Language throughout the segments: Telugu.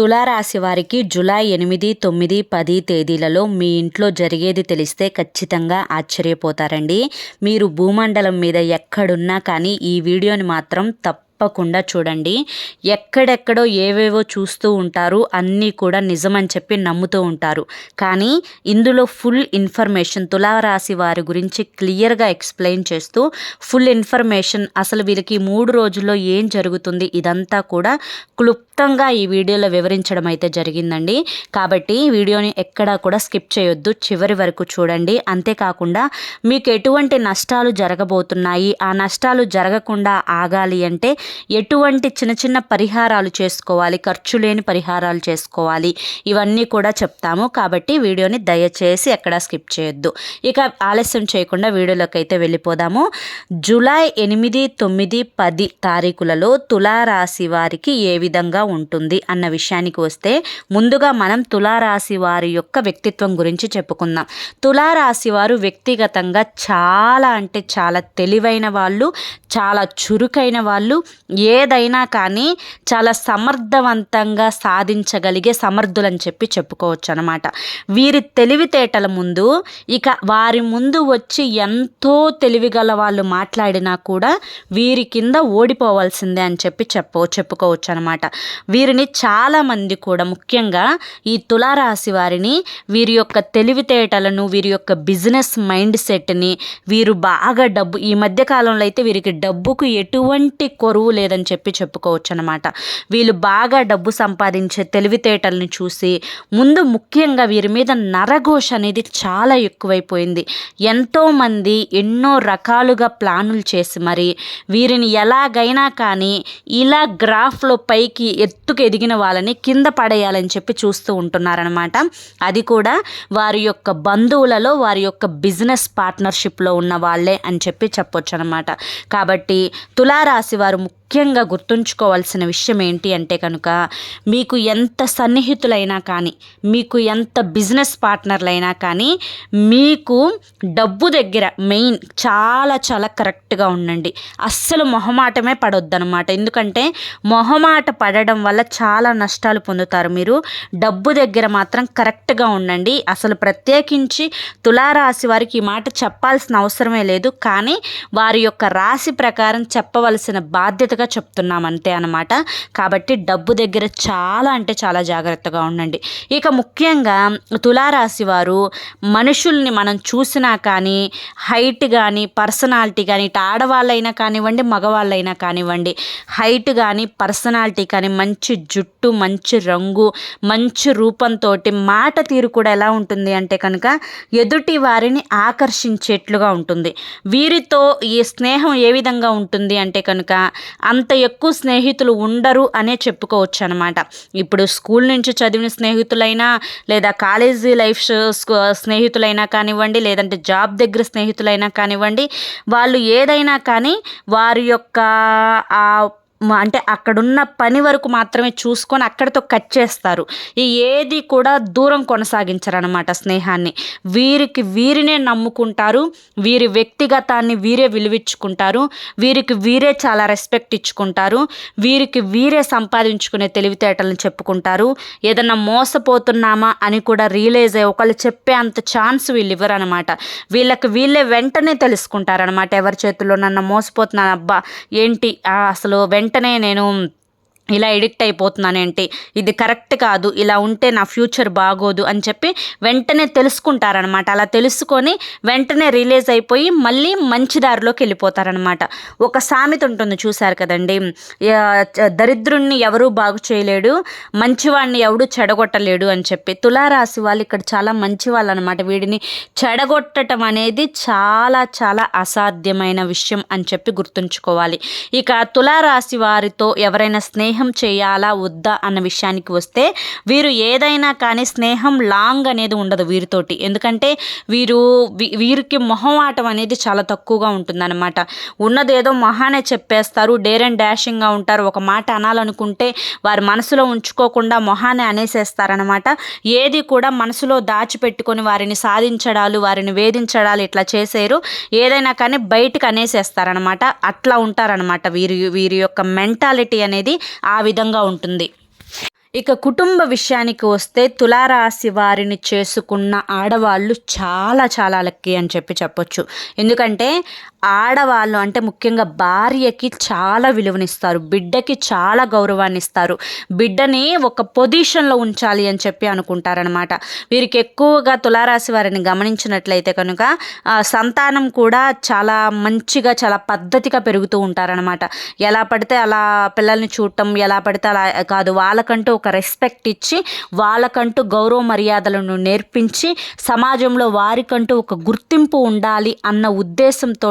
తులారాశి వారికి జులై ఎనిమిది తొమ్మిది పది తేదీలలో మీ ఇంట్లో జరిగేది తెలిస్తే ఖచ్చితంగా ఆశ్చర్యపోతారండి. మీరు భూమండలం మీద ఎక్కడున్నా కానీ ఈ వీడియోని మాత్రం తప్ప తప్పకుండా చూడండి. ఎక్కడెక్కడో ఏవేవో చూస్తూ ఉంటారు. అన్నీ కూడా నిజమని చెప్పి నమ్ముతూ ఉంటారు. కానీ ఇందులో ఫుల్ ఇన్ఫర్మేషన్ తులారాశి వారి గురించి క్లియర్గా ఎక్స్ప్లెయిన్ చేస్తూ ఫుల్ ఇన్ఫర్మేషన్ అసలు వీరికి మూడు రోజుల్లో ఏం జరుగుతుంది? ఇదంతా కూడా క్లుప్తంగా ఈ వీడియోలో వివరించడం అయితే జరిగిందండి. కాబట్టి వీడియోని ఎక్కడా కూడా స్కిప్ చేయొద్దు. చివరి వరకు చూడండి. అంతేకాకుండా మీకు ఎటువంటి నష్టాలు జరగబోతున్నాయి? ఆ నష్టాలు జరగకుండా ఆగాలి అంటే ఎటువంటి చిన్న చిన్న పరిహారాలు చేసుకోవాలి ఖర్చు లేని పరిహారాలు చేసుకోవాలి. ఇవన్నీ కూడా చెప్తాము. కాబట్టి వీడియోని దయచేసి ఎక్కడ స్కిప్ చేయొద్దు. ఇక ఆలస్యం చేయకుండా వీడియోలోకి అయితే వెళ్ళిపోదాము. జూలై ఎనిమిది తొమ్మిది పది తారీఖులలో తులారాశి వారికి ఏ విధంగా ఉంటుంది అన్న విషయానికి వస్తే ముందుగా మనం తులారాశి వారి యొక్క వ్యక్తిత్వం గురించి చెప్పుకుందాం. తులారాశి వారు వ్యక్తిగతంగా చాలా అంటే చాలా తెలివైన వాళ్ళు చాలా చురుకైన వాళ్ళు ఏదైనా కానీ చాలా సమర్థవంతంగా సాధించగలిగే సమర్థులని చెప్పి చెప్పుకోవచ్చు అనమాట వీరి తెలివితేటల ముందు ఇక వారి ముందు వచ్చి ఎంతో తెలివిగల వాళ్ళు మాట్లాడినా కూడా వీరి కింద ఓడిపోవాల్సిందే అని చెప్పి చెప్ప చెప్పుకోవచ్చు అనమాట వీరిని చాలామంది కూడా ముఖ్యంగా ఈ తులారాశి వారిని వీరి యొక్క తెలివితేటలను వీరి యొక్క బిజినెస్ మైండ్ సెట్ని వీరు బాగా డబ్బు ఈ మధ్య కాలంలో అయితే వీరికి డబ్బుకు ఎటువంటి కొరువు లేదని చెప్పి చెప్పుకోవచ్చు అనమాట వీళ్ళు బాగా డబ్బు సంపాదించే తెలివితేటల్ని చూసి ముందు ముఖ్యంగా వీరి మీద నరఘోష అనేది చాలా ఎక్కువైపోయింది. ఎంతోమంది ఎన్నో రకాలుగా ప్లానులు చేసి మరి వీరిని ఎలాగైనా కానీ ఇలా గ్రాఫ్లో పైకి ఎత్తుకు ఎదిగిన వాళ్ళని కింద పడేయాలని చెప్పి చూస్తూ ఉంటున్నారనమాట అది కూడా వారి యొక్క బంధువులలో వారి యొక్క బిజినెస్ పార్ట్నర్షిప్లో ఉన్న వాళ్ళే అని చెప్పి చెప్పొచ్చు అనమాట కాబట్టి తులారాశి వారు ముఖ్యంగా గుర్తుంచుకోవాల్సిన విషయం ఏంటి అంటే కనుక మీకు ఎంత సన్నిహితులైనా కానీ మీకు ఎంత బిజినెస్ పార్ట్నర్లైనా కానీ మీకు డబ్బు దగ్గర మెయిన్ చాలా చాలా కరెక్ట్గా ఉండండి. అస్సలు మొహమాటమే పడొద్దనమాట ఎందుకంటే మొహమాట పడడం వల్ల చాలా నష్టాలు పొందుతారు మీరు. డబ్బు దగ్గర మాత్రం కరెక్ట్గా ఉండండి. అసలు ప్రత్యేకించి తులారాశి వారికి ఈ మాట చెప్పాల్సిన అవసరమే లేదు. కానీ వారి యొక్క రాశి ప్రకారం చెప్పవలసిన బాధ్యత జాగ్రత్తగా చెప్తున్నాం అంతే అనమాట కాబట్టి డబ్బు దగ్గర చాలా అంటే చాలా జాగ్రత్తగా ఉండండి. ఇక ముఖ్యంగా తులారాశి వారు మనుషుల్ని మనం చూసినా కానీ హైట్ కానీ పర్సనాలిటీ కానీ ఇటు ఆడవాళ్ళైనా కానివ్వండి మగవాళ్ళైనా కానివ్వండి హైట్ కానీ పర్సనాలిటీ కానీ మంచి జుట్టు మంచి రంగు మంచి రూపంతో మాట తీరు కూడా ఎలా ఉంటుంది అంటే కనుక ఎదుటి వారిని ఆకర్షించేట్లుగా ఉంటుంది. వీరితో ఈ స్నేహం ఏ విధంగా ఉంటుంది అంటే కనుక అంత ఎక్కువ స్నేహితులు ఉండరు అనే చెప్పుకోవచ్చు అనమాట ఇప్పుడు స్కూల్ నుంచి చదివిన స్నేహితులైనా లేదా కాలేజీ లైఫ్ స్నేహితులైనా కానివ్వండి లేదంటే జాబ్ దగ్గర స్నేహితులైనా కానివ్వండి వాళ్ళు ఏదైనా కానీ వారి యొక్క ఆ అంటే అక్కడున్న పని వరకు మాత్రమే చూసుకొని అక్కడితో కట్ చేస్తారు. ఈ ఏది కూడా దూరం కొనసాగించరనమాట స్నేహాన్ని. వీరికి వీరినే నమ్ముకుంటారు వీరి వ్యక్తిగతాన్ని వీరే విలువించుకుంటారు వీరికి వీరే చాలా రెస్పెక్ట్ ఇచ్చుకుంటారు వీరికి వీరే సంపాదించుకునే తెలివితేటలను చెప్పుకుంటారు. ఏదన్నా మోసపోతున్నామా అని కూడా రియలైజ్ అయ్యి ఒకళ్ళు చెప్పే అంత ఛాన్స్ వీళ్ళు ఇవ్వరనమాట వీళ్ళకి వీళ్ళే వెంటనే తెలుసుకుంటారనమాట ఎవరి చేతుల్లో నన్ను మోసపోతున్నాను అబ్బా ఏంటి అసలు వెంట వెంటనే నేను ఇలా ఎడిక్ట్ అయిపోతున్నానంటే? ఇది కరెక్ట్ కాదు ఇలా ఉంటే నా ఫ్యూచర్ బాగోదు అని చెప్పి వెంటనే తెలుసుకుంటారనమాట. అలా తెలుసుకొని వెంటనే రిలీజ్ అయిపోయి మళ్ళీ మంచి దారిలోకి వెళ్ళిపోతారనమాట. ఒక సామెత ఉంటుంది చూశారు కదండి. దరిద్రుణ్ణి ఎవరూ బాగు చేయలేడు మంచివాడిని ఎవడు చెడగొట్టలేడు అని చెప్పి. తులారాశి వాళ్ళు ఇక్కడ చాలా మంచి వాళ్ళు అనమాట వీడిని చెడగొట్టడం అనేది చాలా చాలా అసాధ్యమైన విషయం అని చెప్పి గుర్తుంచుకోవాలి. ఇక తులారాశి వారితో ఎవరైనా స్నేహం స్నేహం చేయాలా వద్దా అన్న విషయానికి వస్తే వీరు ఏదైనా కానీ స్నేహం లాంగ్ అనేది ఉండదు వీరితోటి. ఎందుకంటే వీరు వీరికి మొహమాటం అనేది చాలా తక్కువగా ఉంటుందన్నమాట. ఉన్నదేదో మహానే చెప్పేస్తారు డేర్ అండ్ డాషింగ్గా ఉంటారు ఒక మాట అనాలనుకుంటే వారి మనసులో ఉంచుకోకుండా మొహానే అనేసేస్తారనమాట ఏది కూడా మనసులో దాచిపెట్టుకొని వారిని సాధించడాలు వారిని వేధించడాలు ఇట్లా చేసేరు ఏదైనా కానీ బయటకు అనేసేస్తారనమాట అట్లా ఉంటారనమాట వీరి వీరి యొక్క మెంటాలిటీ అనేది ఆ విధంగా ఉంటుంది. ఇక కుటుంబ విషయానికి వస్తే తులారాశి వారిని చేసుకున్న ఆడవాళ్ళు చాలా చాలా లక్కీ అని చెప్పి చెప్పొచ్చు. ఎందుకంటే ఆడవాళ్ళు అంటే ముఖ్యంగా భార్యకి చాలా విలువనిస్తారు బిడ్డకి చాలా గౌరవాన్ని ఇస్తారు బిడ్డని ఒక పొజిషన్లో ఉంచాలి అని చెప్పి అనుకుంటారనమాట వీరికి ఎక్కువగా తులారాశి వారిని గమనించినట్లయితే కనుక సంతానం కూడా చాలా మంచిగా చాలా పద్ధతిగా పెరుగుతూ ఉంటారనమాట ఎలా పడితే అలా పిల్లల్ని చూడటం ఎలా పడితే అలా కాదు వాళ్ళకంటూ ఒక రెస్పెక్ట్ ఇచ్చి వాళ్ళకంటూ గౌరవ మర్యాదలను నేర్పించి సమాజంలో వారికంటూ ఒక గుర్తింపు ఉండాలి అన్న ఉద్దేశంతో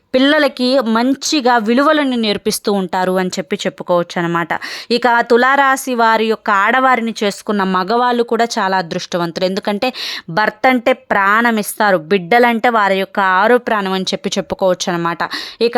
పిల్లలకి మంచిగా విలువలను నేర్పిస్తూ ఉంటారు అని చెప్పి చెప్పుకోవచ్చు అనమాట ఇక తులారాశి వారి యొక్క ఆడవారిని చేసుకున్న మగవాళ్ళు కూడా చాలా అదృష్టవంతులు. ఎందుకంటే భర్త అంటే ప్రాణం ఇస్తారు. బిడ్డలంటే వారి యొక్క ఆరో ప్రాణం అని చెప్పి చెప్పుకోవచ్చు అనమాట ఇక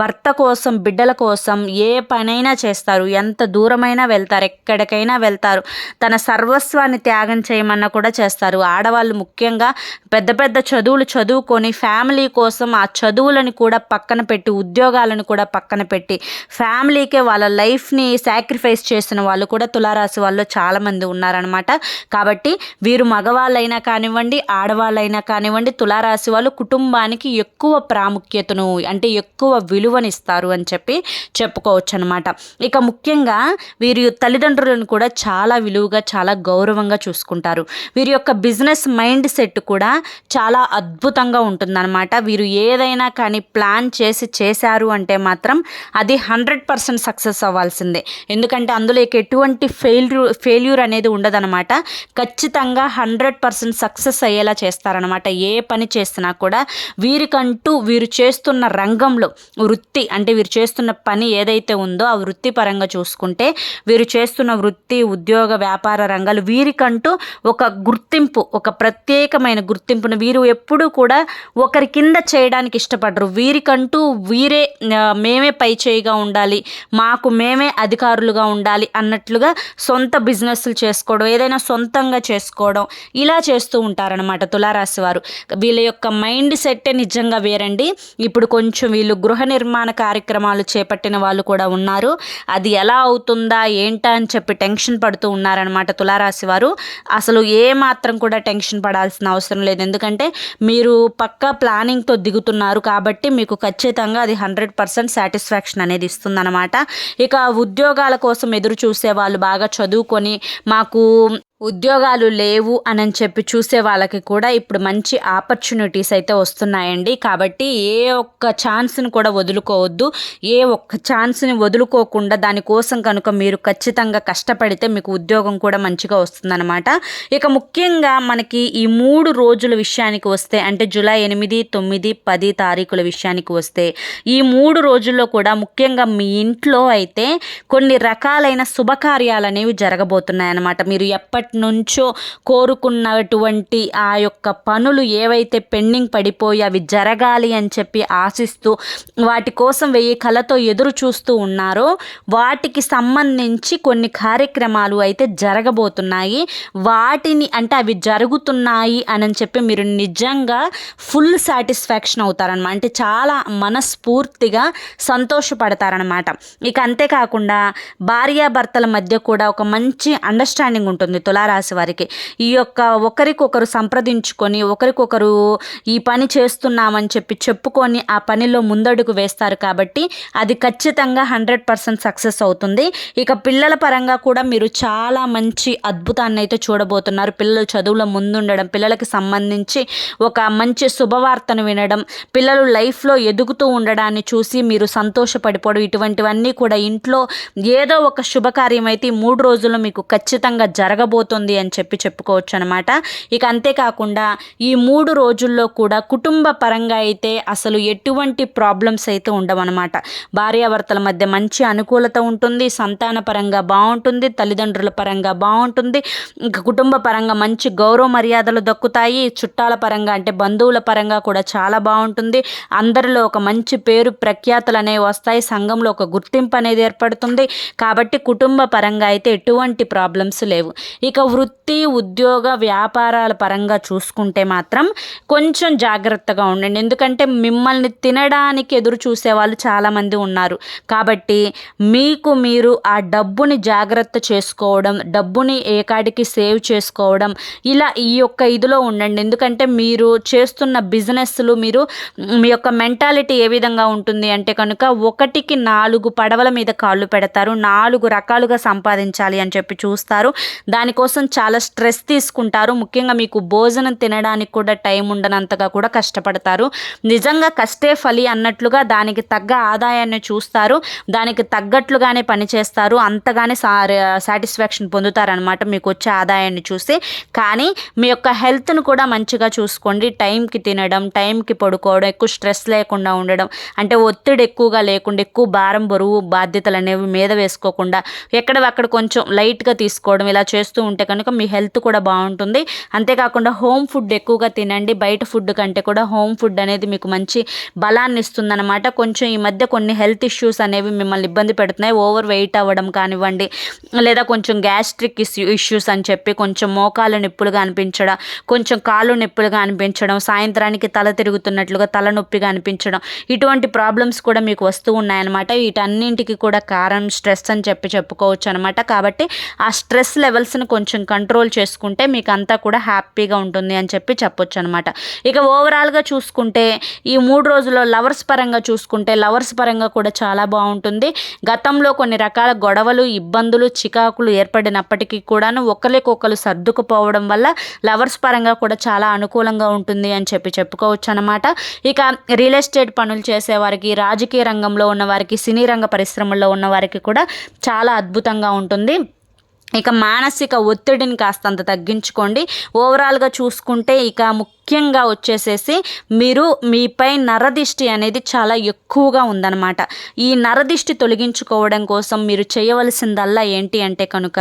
భర్త కోసం బిడ్డల కోసం ఏ పనైనా చేస్తారు. ఎంత దూరమైనా వెళ్తారు. ఎక్కడికైనా వెళ్తారు. తన సర్వస్వాన్ని త్యాగం చేయమన్నా కూడా చేస్తారు. ఆడవాళ్ళు ముఖ్యంగా పెద్ద పెద్ద చదువులు చదువుకొని ఫ్యామిలీ కోసం ఆ చదువులను కూడా కూడా పక్కన పెట్టి ఉద్యోగాలను కూడా పక్కన పెట్టి ఫ్యామిలీకే వాళ్ళ లైఫ్ని సాక్రిఫైస్ చేసిన వాళ్ళు కూడా తులారాశి వాళ్ళు చాలామంది ఉన్నారనమాట కాబట్టి వీరు మగవాళ్ళైనా కానివ్వండి ఆడవాళ్ళైనా కానివ్వండి తులారాశి వాళ్ళు కుటుంబానికి ఎక్కువ ప్రాముఖ్యతను అంటే ఎక్కువ విలువనిస్తారు అని చెప్పి చెప్పుకోవచ్చు అనమాట ఇక ముఖ్యంగా వీరి తల్లిదండ్రులను కూడా చాలా విలువగా చాలా గౌరవంగా చూసుకుంటారు. వీరి యొక్క బిజినెస్ మైండ్ సెట్ కూడా చాలా అద్భుతంగా ఉంటుందన్నమాట. వీరు ఏదైనా కానీ ప్లాన్ చేసి చేశారు అంటే మాత్రం అది హండ్రెడ్ పర్సెంట్ సక్సెస్ అవ్వాల్సిందే. ఎందుకంటే అందులో ఎటువంటి ఫెయిల్యూర్ ఫెయిల్యూర్ అనేది ఉండదనమాట ఖచ్చితంగా హండ్రెడ్ పర్సెంట్ సక్సెస్ అయ్యేలా చేస్తారనమాట ఏ పని చేసినా కూడా వీరికంటూ వీరు చేస్తున్న రంగంలో వృత్తి అంటే వీరు చేస్తున్న పని ఏదైతే ఉందో ఆ వృత్తి పరంగా చూసుకుంటే వీరు చేస్తున్న వృత్తి ఉద్యోగ వ్యాపార రంగాలు వీరికంటూ ఒక గుర్తింపు ఒక ప్రత్యేకమైన గుర్తింపును వీరు ఎప్పుడూ కూడా ఒకరి కింద చేయడానికి ఇష్టపడరు. వీరికంటూ వీరే మేమే పై చేయిగా ఉండాలి మాకు మేమే అధికారులుగా ఉండాలి అన్నట్లుగా సొంత బిజినెస్లు చేసుకోవడం ఏదైనా సొంతంగా చేసుకోవడం ఇలా చేస్తూ ఉంటారనమాట తులారాశి వారు. వీళ్ళ యొక్క మైండ్ సెట్టే నిజంగా వేరండి. ఇప్పుడు కొంచెం వీళ్ళు గృహ నిర్మాణ కార్యక్రమాలు చేపట్టిన వాళ్ళు కూడా ఉన్నారు. అది ఎలా అవుతుందా ఏంటా అని చెప్పి టెన్షన్ పడుతూ ఉన్నారనమాట తులారాశి వారు. అసలు ఏ మాత్రం కూడా టెన్షన్ పడాల్సిన అవసరం లేదు. ఎందుకంటే మీరు పక్కా ప్లానింగ్తో దిగుతున్నారు కాబట్టి మీకు ఖచ్చితంగా అది హండ్రెడ్ పర్సెంట్ సాటిస్ఫాక్షన్ అనేది ఇస్తుందన్నమాట. ఇక ఉద్యోగాల కోసం ఎదురు చూసే వాళ్ళు బాగా చదువుకొని మాకు ఉద్యోగాలు లేవు అని చెప్పి చూసే వాళ్ళకి కూడా ఇప్పుడు మంచి ఆపర్చునిటీస్ అయితే వస్తున్నాయండి. కాబట్టి ఏ ఒక్క ఛాన్స్ని కూడా వదులుకోవద్దు. ఏ ఒక్క ఛాన్స్ని వదులుకోకుండా దానికోసం కనుక మీరు ఖచ్చితంగా కష్టపడితే మీకు ఉద్యోగం కూడా మంచిగా వస్తుందన్నమాట. ఇక ముఖ్యంగా మనకి ఈ మూడు రోజుల విషయానికి వస్తే అంటే జూలై ఎనిమిది తొమ్మిది పది తారీఖుల విషయానికి వస్తే ఈ మూడు రోజుల్లో కూడా ముఖ్యంగా మీ ఇంట్లో అయితే కొన్ని రకాలైన శుభకార్యాలు అనేవి జరగబోతున్నాయి అన్నమాట మీరు ఎప్పటి ఎప్పటి నుంచో కోరుకున్నటువంటి ఆ యొక్క పనులు ఏవైతే పెండింగ్ పడిపోయి అవి జరగాలి అని చెప్పి ఆశిస్తూ వాటి కోసం వెయ్యి కళతో ఎదురు చూస్తూ ఉన్నారో వాటికి సంబంధించి కొన్ని కార్యక్రమాలు అయితే జరగబోతున్నాయి. వాటిని అంటే అవి జరుగుతున్నాయి అని చెప్పి మీరు నిజంగా ఫుల్ సాటిస్ఫాక్షన్ అవుతారనమాట అంటే చాలా మనస్ఫూర్తిగా సంతోషపడతారనమాట. ఇక అంతేకాకుండా భార్యాభర్తల మధ్య కూడా ఒక మంచి అండర్స్టాండింగ్ ఉంటుంది. తులారాశి వారికి. ఈ యొక్క ఒకరికొకరు సంప్రదించుకొని ఒకరికొకరు ఈ పని చేస్తున్నామని చెప్పి చెప్పుకొని ఆ పనిలో ముందడుగు వేస్తారు కాబట్టి అది ఖచ్చితంగా హండ్రెడ్ పర్సెంట్ సక్సెస్ అవుతుంది. ఇక పిల్లల పరంగా కూడా మీరు చాలా మంచి అద్భుతాన్ని అయితే చూడబోతున్నారు. పిల్లలు చదువులో ముందుండడం పిల్లలకి సంబంధించి ఒక మంచి శుభవార్తను వినడం పిల్లలు లైఫ్లో ఎదుగుతూ ఉండడాన్ని చూసి మీరు సంతోషపడిపోవడం ఇటువంటివన్నీ కూడా ఇంట్లో ఏదో ఒక శుభకార్యం అయితే మూడు రోజుల్లో మీకు ఖచ్చితంగా జరగబోతుంది అయిపోతుంది అని చెప్పి చెప్పుకోవచ్చు అనమాట ఇక అంతేకాకుండా ఈ మూడు రోజుల్లో కూడా కుటుంబ పరంగా అయితే అసలు ఎటువంటి ప్రాబ్లమ్స్ అయితే ఉండవన్నమాట భార్యాభర్తల మధ్య మంచి అనుకూలత ఉంటుంది సంతాన పరంగా బాగుంటుంది తల్లిదండ్రుల పరంగా బాగుంటుంది ఇంకా కుటుంబ పరంగా మంచి గౌరవ మర్యాదలు దక్కుతాయి చుట్టాల పరంగా అంటే బంధువుల పరంగా కూడా చాలా బాగుంటుంది అందరిలో ఒక మంచి పేరు ప్రఖ్యాతులు అనేవి వస్తాయి సంఘంలో ఒక గుర్తింపు అనేది ఏర్పడుతుంది కాబట్టి కుటుంబ పరంగా అయితే ఎటువంటి ప్రాబ్లమ్స్ లేవు. ఇక ఇక వృత్తి ఉద్యోగ వ్యాపారాల పరంగా చూసుకుంటే మాత్రం కొంచెం జాగ్రత్తగా ఉండండి. ఎందుకంటే మిమ్మల్ని తినడానికి ఎదురు చూసే వాళ్ళు చాలామంది ఉన్నారు. కాబట్టి మీకు మీరు ఆ డబ్బుని జాగ్రత్త చేసుకోవడం డబ్బుని ఏకాడికి సేవ్ చేసుకోవడం ఇలా ఈ యొక్క ఇదిలో ఉండండి. ఎందుకంటే మీరు చేస్తున్న బిజినెస్లు మీరు మీ యొక్క మెంటాలిటీ ఏ విధంగా ఉంటుంది అంటే కనుక ఒకటికి నాలుగు పడవల మీద కాళ్ళు పెడతారు. నాలుగు రకాలుగా సంపాదించాలి అని చెప్పి చూస్తారు. దానికోసం కోసం చాలా స్ట్రెస్ తీసుకుంటారు. ముఖ్యంగా మీకు భోజనం తినడానికి కూడా టైం ఉండనంతగా కూడా కష్టపడతారు. నిజంగా కష్టే ఫలి అన్నట్లుగా దానికి తగ్గ ఆదాయాన్ని చూస్తారు. దానికి తగ్గట్లుగానే పనిచేస్తారు అంతగానే సా సాటిస్ఫాక్షన్ పొందుతారనమాట మీకు వచ్చే ఆదాయాన్ని చూసి. కానీ మీ యొక్క హెల్త్ను కూడా మంచిగా చూసుకోండి. టైంకి తినడం టైంకి పడుకోవడం ఎక్కువ స్ట్రెస్ లేకుండా ఉండడం అంటే ఒత్తిడి ఎక్కువగా లేకుండా ఎక్కువ భారం బరువు బాధ్యతలు అనేవి మీద వేసుకోకుండా ఎక్కడ అక్కడ కొంచెం లైట్గా తీసుకోవడం ఇలా చేస్తూ ఉంటే కనుక మీ హెల్త్ కూడా బాగుంటుంది. అంతేకాకుండా హోమ్ ఫుడ్ ఎక్కువగా తినండి. బయట ఫుడ్ కంటే కూడా హోమ్ ఫుడ్ అనేది మీకు మంచి బలాన్ని ఇస్తుందన్నమాట. కొంచెం ఈ మధ్య కొన్ని హెల్త్ ఇష్యూస్ అనేవి మిమ్మల్ని ఇబ్బంది పెడుతున్నాయి. ఓవర్ వెయిట్ అవ్వడం కానివ్వండి లేదా కొంచెం గ్యాస్ట్రిక్ ఇష్యూ ఇష్యూస్ అని చెప్పి కొంచెం మోకాలు నొప్పులుగా అనిపించడం కొంచెం కాళ్ళు నొప్పులుగా అనిపించడం సాయంత్రానికి తల తిరుగుతున్నట్లుగా తలనొప్పిగా అనిపించడం ఇటువంటి ప్రాబ్లమ్స్ కూడా మీకు వస్తూ ఉన్నాయన్నమాట. వీటన్నింటికి కూడా కారణం స్ట్రెస్ అని చెప్పి చెప్పుకోవచ్చు అనమాట కాబట్టి ఆ స్ట్రెస్ లెవెల్స్ని కొంచెం కంట్రోల్ చేసుకుంటే మీకు అంతా కూడా హ్యాపీగా ఉంటుంది అని చెప్పి చెప్పొచ్చు అనమాట ఇక ఓవరాల్గా చూసుకుంటే ఈ మూడు రోజుల్లో లవర్స్ పరంగా చూసుకుంటే లవర్స్ పరంగా కూడా చాలా బాగుంటుంది. గతంలో కొన్ని రకాల గొడవలు ఇబ్బందులు చికాకులు ఏర్పడినప్పటికీ కూడాను ఒకరికొకరు సర్దుకుపోవడం వల్ల లవర్స్ పరంగా కూడా చాలా అనుకూలంగా ఉంటుంది అని చెప్పి చెప్పుకోవచ్చు అనమాట ఇక రియల్ ఎస్టేట్ పనులు చేసేవారికి రాజకీయ రంగంలో ఉన్నవారికి సినీ రంగ పరిశ్రమల్లో ఉన్నవారికి కూడా చాలా అద్భుతంగా ఉంటుంది. ఇక మానసిక ఒత్తిడిని కాస్తంత తగ్గించుకోండి. ఓవరాల్గా చూసుకుంటే ఇక ముఖ్యంగా వచ్చేసేసి మీరు మీపై నరదిష్టి అనేది చాలా ఎక్కువగా ఉందన్నమాట. ఈ నరదిష్టి తొలగించుకోవడం కోసం మీరు చేయవలసిందల్లా ఏంటి అంటే కనుక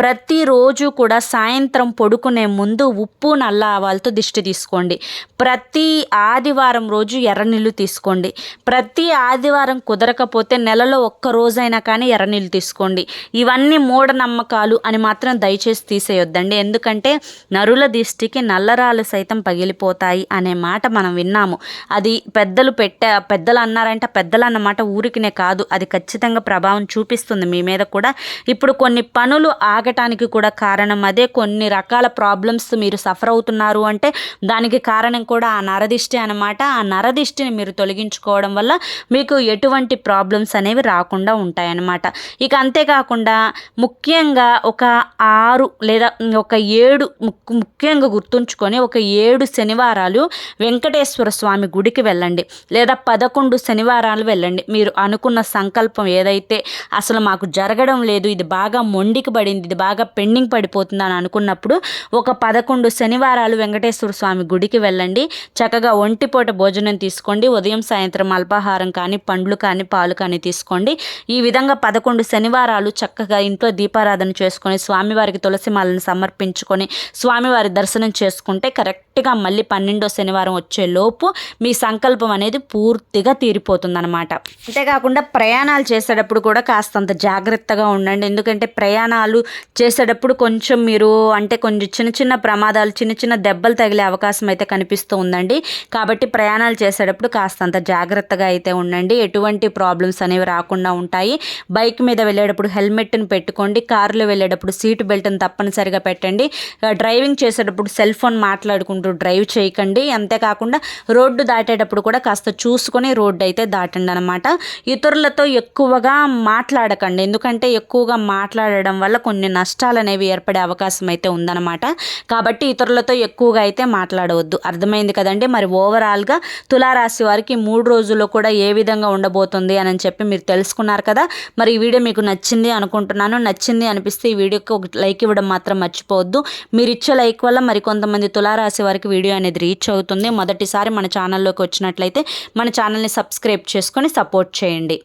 ప్రతిరోజు కూడా సాయంత్రం పడుకునే ముందు ఉప్పు నల్ల ఆవాలతో దిష్టి తీసుకోండి. ప్రతి ఆదివారం రోజు ఎర్రనీళ్ళు తీసుకోండి. ప్రతి ఆదివారం కుదరకపోతే నెలలో ఒక్క రోజైనా కానీ ఎర్రనీళ్ళు తీసుకోండి. ఇవన్నీ మూఢనమ్మకాలు అని మాత్రం దయచేసి తీసేయొద్దండి. ఎందుకంటే నరుల దిష్టికి నల్లరాలు సైతం పగిలిపోతాయి అనే మాట మనం విన్నాము. అది పెద్దలు పెట్టా పెద్దలు అన్నారంటే పెద్దలు అన్నమాట ఊరికినే కాదు. అది ఖచ్చితంగా ప్రభావం చూపిస్తుంది మీ మీద కూడా. ఇప్పుడు కొన్ని పనులు ఆగటానికి కూడా కారణం అదే. కొన్ని రకాల ప్రాబ్లమ్స్ మీరు సఫర్ అవుతున్నారు అంటే దానికి కారణం కూడా ఆ నరదిష్టి అనమాట ఆ నరదిష్టిని మీరు తొలగించుకోవడం వల్ల మీకు ఎటువంటి ప్రాబ్లమ్స్ అనేవి రాకుండా ఉంటాయన్నమాట. ఇక అంతేకాకుండా ముఖ్యంగా ఒక ఆరు లేదా ఒక ఏడు ముఖ్యంగా గుర్తుంచుకొని ఒక ఏడు ఏడు శనివారాలు వెంకటేశ్వర స్వామి గుడికి వెళ్ళండి లేదా పదకొండు శనివారాలు వెళ్ళండి. మీరు అనుకున్న సంకల్పం ఏదైతే అసలు మాకు జరగడం లేదు ఇది బాగా మొండికి పడింది ఇది బాగా పెండింగ్ పడిపోతుంది అని అనుకున్నప్పుడు ఒక పదకొండు శనివారాలు వెంకటేశ్వర స్వామి గుడికి వెళ్ళండి. చక్కగా ఒంటిపూట భోజనం తీసుకోండి. ఉదయం సాయంత్రం అల్పాహారం కానీ పండ్లు కానీ పాలు కానీ తీసుకోండి. ఈ విధంగా పదకొండు శనివారాలు చక్కగా ఇంట్లో దీపారాధన చేసుకొని స్వామివారికి తులసి మాలను సమర్పించుకొని స్వామివారి దర్శనం చేసుకుంటే కరెక్ట్గా మళ్ళీ పన్నెండో శనివారం వచ్చేలోపు మీ సంకల్పం అనేది పూర్తిగా తీరిపోతుందన్నమాట. అంతేకాకుండా ప్రయాణాలు చేసేటప్పుడు కూడా కాస్తంత జాగ్రత్తగా ఉండండి. ఎందుకంటే ప్రయాణాలు చేసేటప్పుడు కొంచెం మీరు అంటే కొంచెం చిన్న చిన్న ప్రమాదాలు చిన్న చిన్న దెబ్బలు తగిలే అవకాశం అయితే కనిపిస్తూ ఉందండి. కాబట్టి ప్రయాణాలు చేసేటప్పుడు కాస్తంత జాగ్రత్తగా అయితే ఉండండి. ఎటువంటి ప్రాబ్లమ్స్ అనేవి రాకుండా ఉంటాయి. బైక్ మీద వెళ్ళేటప్పుడు హెల్మెట్ని పెట్టుకోండి. కారులో వెళ్ళేటప్పుడు సీట్ బెల్ట్ని తప్పనిసరిగా పెట్టండి. డ్రైవింగ్ చేసేటప్పుడు సెల్ ఫోన్ మాట్లాడుకుంటూ డ్రైవ్ చేయకండి. అంతేకాకుండా రోడ్డు దాటేటప్పుడు కూడా కాస్త చూసుకొని రోడ్డు అయితే దాటండి అనమాట ఇతరులతో ఎక్కువగా మాట్లాడకండి. ఎందుకంటే ఎక్కువగా మాట్లాడడం వల్ల కొన్ని నష్టాలు అనేవి ఏర్పడే అవకాశం అయితే ఉందన్నమాట కాబట్టి ఇతరులతో ఎక్కువగా అయితే మాట్లాడవద్దు. అర్థమైంది కదండి? మరి ఓవరాల్గా తులారాశి వారికి మూడు రోజుల్లో కూడా ఏ విధంగా ఉండబోతుంది అని చెప్పి మీరు తెలుసుకున్నారు కదా? మరి ఈ వీడియో మీకు నచ్చింది అనుకుంటున్నాను. నచ్చింది అనిపిస్తే ఈ వీడియోకి ఒక లైక్ ఇవ్వడం మాత్రం మర్చిపోవద్దు. మీరు ఇచ్చే లైక్ వల్ల మరి కొంతమంది తులారాశి వారికి వారికి వీడియో అనేది రీచ్ అవుతుంది. మొదటిసారి మన ఛానల్లోకి వచ్చినట్లయితే మన ఛానల్ని సబ్స్క్రైబ్ చేసుకొని సపోర్ట్ చేయండి.